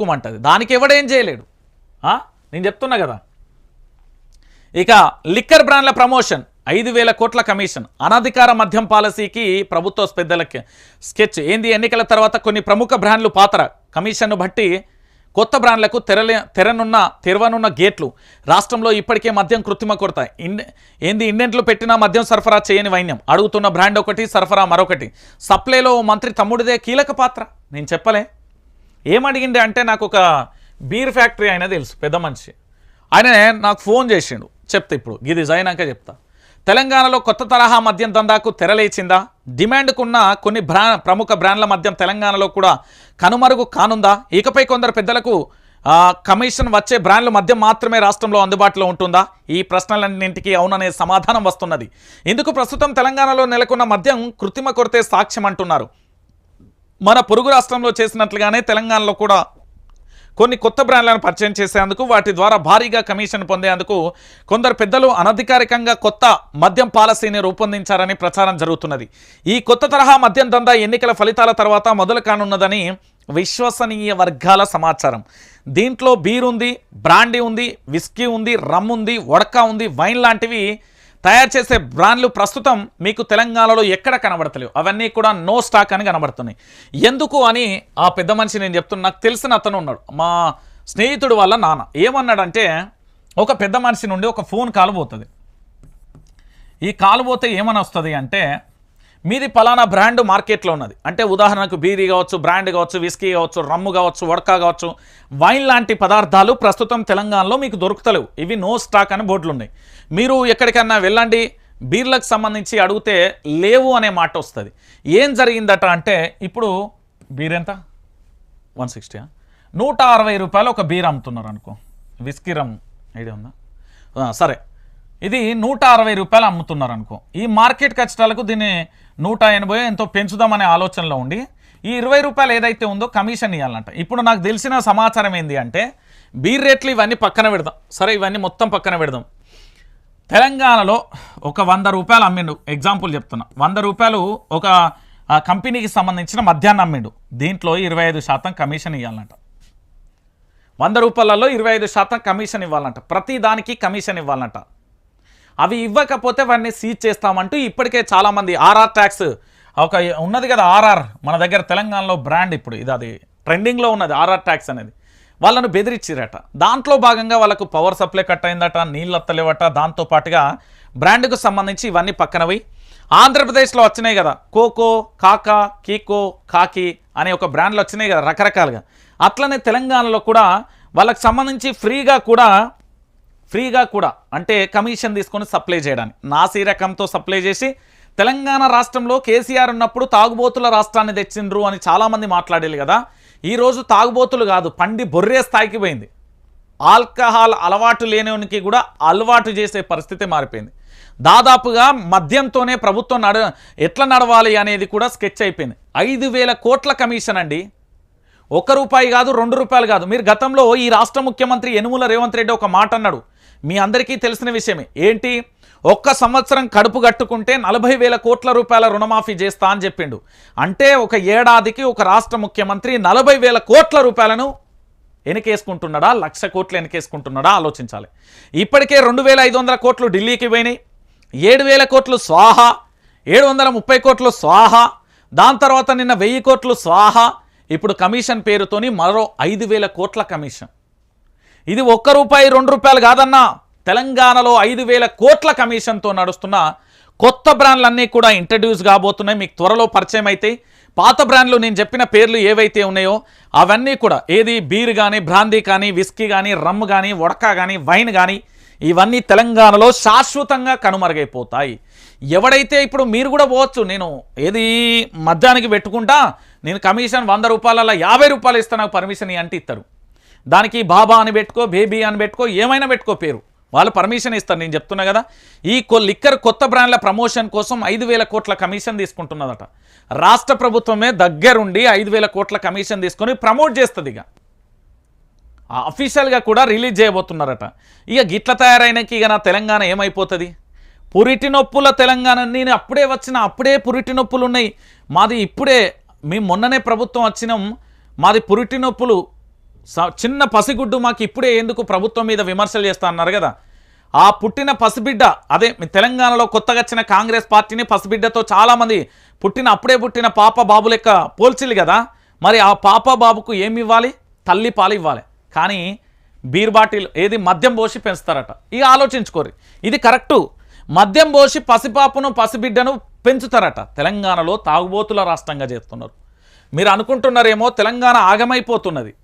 తురుక్కుమంటది దానికి ఎవడేం చేయలేడు. నేను చెప్తున్నా కదా. ఇక లిక్కర్ బ్రాండ్ల ప్రమోషన్ ఐదు వేల కోట్ల కమిషన్. అనధికార మద్యం పాలసీకి ప్రభుత్వ పెద్దలకి స్కెచ్. ఏంది? ఎన్నికల తర్వాత కొన్ని ప్రముఖ బ్రాండ్లు పాత్ర. కమిషన్ను బట్టి కొత్త బ్రాండ్లకు తెరలే తెరనున్న తెరవనున్న గేట్లు. రాష్ట్రంలో ఇప్పటికే మద్యం కృత్రిమ కొరత. ఏంది? ఇండెంట్లు పెట్టినా మద్యం సరఫరా చేయని వైన్యం. అడుగుతున్న బ్రాండ్ ఒకటి సరఫరా మరొకటి. సప్లైలో మంత్రి తమ్ముడిదే కీలక పాత్ర. నేను చెప్పలే. ఏమడిగింది అంటే నాకు ఒక బీర్ ఫ్యాక్టరీ అయినా తెలుసు పెద్ద మనిషి. ఆయన నాకు ఫోన్ చేసిండు చెప్తా ఇప్పుడు ఇది అయినాక చెప్తా. తెలంగాణలో కొత్త తరహా మద్యం దందాకు తెరలేచిందా డిమాండ్కున్న కొన్ని బ్రా ప్రముఖ బ్రాండ్ల మద్యం తెలంగాణలో కూడా కనుమరుగు కానుందా? ఇకపై కొందరు పెద్దలకు కమిషన్ వచ్చే బ్రాండ్ల మద్యం మాత్రమే రాష్ట్రంలో అందుబాటులో ఉంటుందా? ఈ ప్రశ్నలన్నింటికి అవుననే సమాధానం వస్తున్నది. ఇందుకు ప్రస్తుతం తెలంగాణలో నెలకొన్న మద్యం కృత్రిమ కొరతే సాక్ష్యం అంటున్నారు మన పొరుగు రాష్ట్రంలో చేసినట్లుగానే తెలంగాణలో కూడా కొన్ని కొత్త బ్రాండ్లను పరిచయం చేసేందుకు వాటి ద్వారా భారీగా కమిషన్ పొందేందుకు కొందరు పెద్దలు అనధికారికంగా కొత్త మద్యం పాలసీని రూపొందించారని ప్రచారం జరుగుతున్నది. ఈ కొత్త తరహా మద్యం దందా ఎన్నికల ఫలితాల తర్వాత మొదలు కానున్నదని విశ్వసనీయ వర్గాల సమాచారం. దీంట్లో బీర్ ఉంది బ్రాండీ ఉంది విస్కీ ఉంది రమ్ ఉంది వడకా ఉంది వైన్ లాంటివి తయారు చేసే బ్రాండ్లు ప్రస్తుతం మీకు తెలంగాణలో ఎక్కడ కనబడతలేవు. అవన్నీ కూడా నో స్టాక్ అని కనబడుతున్నాయి. ఎందుకు అని ఆ పెద్ద మనిషి నేను చెప్తున్నా. నాకు తెలిసిన అతను ఉన్నాడు. మా స్నేహితుడు వాళ్ళ నాన్న. ఏమన్నాడంటే ఒక పెద్ద మనిషి నుండి ఒక ఫోన్ కాల్ పోతుంది. ఈ కాల్ పోతే ఏమని వస్తుంది అంటే మీది పలానా బ్రాండ్ మార్కెట్లో ఉన్నది. అంటే ఉదాహరణకు బీరీ కావచ్చు బ్రాండ్ కావచ్చు విస్కీ కావచ్చు రమ్ము కావచ్చు వడకా కావచ్చు వైన్ లాంటి పదార్థాలు ప్రస్తుతం తెలంగాణలో మీకు దొరుకుతలేవు. ఇవి నో స్టాక్ అని బోర్డులు ఉన్నాయి మీరు ఎక్కడికన్నా వెళ్ళండి బీర్లకు సంబంధించి అడిగితే లేవు అనే మాట వస్తుంది. ఏం జరిగిందట అంటే ఇప్పుడు బీర్ ఎంత? వన్ సిక్స్టీ నూట అరవై రూపాయలు ఒక బీర్ అమ్ముతున్నారు అనుకో. విస్కీ రమ్ ఐడియా ఉందా? సరే. ఇది నూట అరవై రూపాయలు అమ్ముతున్నారు అనుకో ఈ మార్కెట్ కష్టాలకు దీన్ని నూట ఎనభై ఎంతో పెంచుదామనే ఆలోచనలో ఉండి ఈ ఇరవై రూపాయలు ఏదైతే ఉందో కమిషన్ ఇవ్వాలంట ఇప్పుడు నాకు తెలిసిన సమాచారం ఏంది అంటే బీర్ రేట్లు ఇవన్నీ పక్కన పెడదాం. సరే ఇవన్నీ మొత్తం పక్కన పెడదాం. తెలంగాణలో ఒక వంద రూపాయలు అమ్మిండు. ఎగ్జాంపుల్ చెప్తున్నా. వంద రూపాయలు ఒక కంపెనీకి సంబంధించిన మధ్యాహ్నం అమ్మిండు. దీంట్లో ఇరవై ఐదు శాతం కమిషన్ ఇవ్వాలంట వంద రూపాయలలో ఇరవై ఐదు శాతం కమిషన్ ఇవ్వాలంట. ప్రతి దానికి కమిషన్ ఇవ్వాలంట. అవి ఇవ్వకపోతే వాడిని సీజ్ చేస్తామంటూ ఇప్పటికే చాలామంది ఆర్ఆర్ ట్యాక్స్ ఒక ఉన్నది కదా ఆర్ఆర్ మన దగ్గర తెలంగాణలో బ్రాండ్ ఇప్పుడు ఇది అది ట్రెండింగ్లో ఉన్నది ఆర్ఆర్ ట్యాక్స్ అనేది. వాళ్ళను బెదిరించిరట దాంట్లో భాగంగా వాళ్ళకు పవర్ సప్లై కట్ అయిందట నీళ్ళు వత్తలేవట దాంతో పాటుగా బ్రాండ్కు సంబంధించి ఇవన్నీ పక్కనవి ఆంధ్రప్రదేశ్లో వచ్చినాయి కదా కోకో కాకా కీకో కాకి అనే ఒక బ్రాండ్లు వచ్చినాయి కదా రకరకాలుగా. అట్లనే తెలంగాణలో కూడా వాళ్ళకి సంబంధించి ఫ్రీగా కూడా ఫ్రీగా కూడా అంటే కమిషన్ తీసుకొని సప్లై చేయడానికి. నాసీ రకంతో సప్లై చేసి తెలంగాణ రాష్ట్రంలో కేసీఆర్ ఉన్నప్పుడు తాగుబోతుల రాష్ట్రాన్ని తెచ్చిండ్రు అని చాలామంది మాట్లాడేది కదా. ఈరోజు తాగుబోతులు కాదు పండి బొర్రే స్థాయికి పోయింది. ఆల్కహాల్ అలవాటు లేనివానికి కూడా అలవాటు చేసే పరిస్థితి మారిపోయింది. దాదాపుగా మద్యంతోనే ప్రభుత్వం నడ ఎట్లా నడవాలి అనేది కూడా స్కెచ్ అయిపోయింది. ఐదు వేల కోట్ల కమిషన్ అండి. ఒక్క రూపాయి కాదు రెండు రూపాయలు కాదు. మీరు గతంలో ఈ రాష్ట్ర ముఖ్యమంత్రి యనుమల రేవంత్ రెడ్డి ఒక మాట అన్నాడు. మీ అందరికీ తెలిసిన విషయమే. ఏంటి? ఒక్క సంవత్సరం కడుపు కట్టుకుంటే నలభై వేల కోట్ల రూపాయల రుణమాఫీ చేస్తా అని చెప్పిండు. అంటే ఒక ఏడాదికి ఒక రాష్ట్ర ముఖ్యమంత్రి నలభై వేల కోట్ల రూపాయలను వెనకేసుకుంటున్నాడా లక్ష కోట్లు వెనకేసుకుంటున్నాడా ఆలోచించాలి. ఇప్పటికే రెండు వేల ఐదు వందల కోట్లు ఢిల్లీకి పోయినాయి. ఏడు వేల కోట్లు స్వాహ. ఏడు వందల ముప్పై కోట్లు స్వాహ. దాని తర్వాత నిన్న వెయ్యి కోట్లు స్వాహ. ఇప్పుడు కమిషన్ పేరుతోని మరో ఐదు వేల కోట్ల కమిషన్. ఇది ఒక్క రూపాయి రెండు రూపాయలు కాదన్నా తెలంగాణలో ఐదు వేల కోట్ల కమిషన్తో నడుస్తున్న కొత్త బ్రాండ్లన్నీ కూడా ఇంట్రడ్యూస్ కాబోతున్నాయి. మీకు త్వరలో పరిచయం అయితే పాత బ్రాండ్లు నేను చెప్పిన పేర్లు ఏవైతే ఉన్నాయో అవన్నీ కూడా ఏది బీర్ కానీ బ్రాందీ కానీ విస్కీ కానీ రమ్ కానీ వడకా కానీ వైన్ కానీ ఇవన్నీ తెలంగాణలో శాశ్వతంగా కనుమరుగైపోతాయి. ఎవడైతే ఇప్పుడు మీరు కూడా పోవచ్చు నేను ఏది మద్యానికి పెట్టుకుంటా నేను కమిషన్ వంద రూపాయల యాభై రూపాయలు ఇస్తా నాకు పర్మిషన్ అంటే ఇస్తారు దానికి బాబా అని పెట్టుకో బేబీ అని పెట్టుకో ఏమైనా పెట్టుకో పేరు. వాళ్ళు పర్మిషన్ ఇస్తారు నేను చెప్తున్నా కదా. ఈ కొ లిక్కర్ కొత్త బ్రాండ్ల ప్రమోషన్ కోసం ఐదు వేల కోట్ల కమిషన్ తీసుకుంటున్నదట. రాష్ట్ర ప్రభుత్వమే దగ్గరుండి ఐదు వేల కోట్ల కమిషన్ తీసుకొని ప్రమోట్ చేస్తుంది ఇక. అఫీషియల్గా కూడా రిలీజ్ చేయబోతున్నారట. ఇక గిట్ల తయారైనకి ఇక నా తెలంగాణ ఏమైపోతుంది? పురిటి నొప్పుల తెలంగాణ నేను అప్పుడే వచ్చిన అప్పుడే పురిటి నొప్పులు ఉన్నాయి మాది ఇప్పుడే మేము మొన్ననే ప్రభుత్వం వచ్చినాం. మాది పురిటి నొప్పులు చిన్న పసిగుడ్డు మాకు ఇప్పుడే ఎందుకు ప్రభుత్వం మీద విమర్శలు చేస్తా అన్నారు కదా. ఆ పుట్టిన పసిబిడ్డ అదే మీ తెలంగాణలో కొత్తగా వచ్చిన కాంగ్రెస్ పార్టీని పసిబిడ్డతో చాలామంది పుట్టిన అప్పుడే పుట్టిన పాప బాబు లెక్క పోల్చిల్లు కదా. మరి ఆ పాప బాబుకు ఏమి ఇవ్వాలి? తల్లి పాలు ఇవ్వాలి. కానీ బీర్ బాటిల్ ఏది మద్యం పోసి పెంచుతారట. ఇక ఆలోచించుకోరు ఇది కరెక్టు. మద్యం పోసి పసిపాపను పసిబిడ్డను పెంచుతారట. తెలంగాణలో తాగుబోతుల రాష్ట్రంగా చేస్తున్నారు. మీరు అనుకుంటున్నారేమో తెలంగాణ ఆగమైపోతున్నది.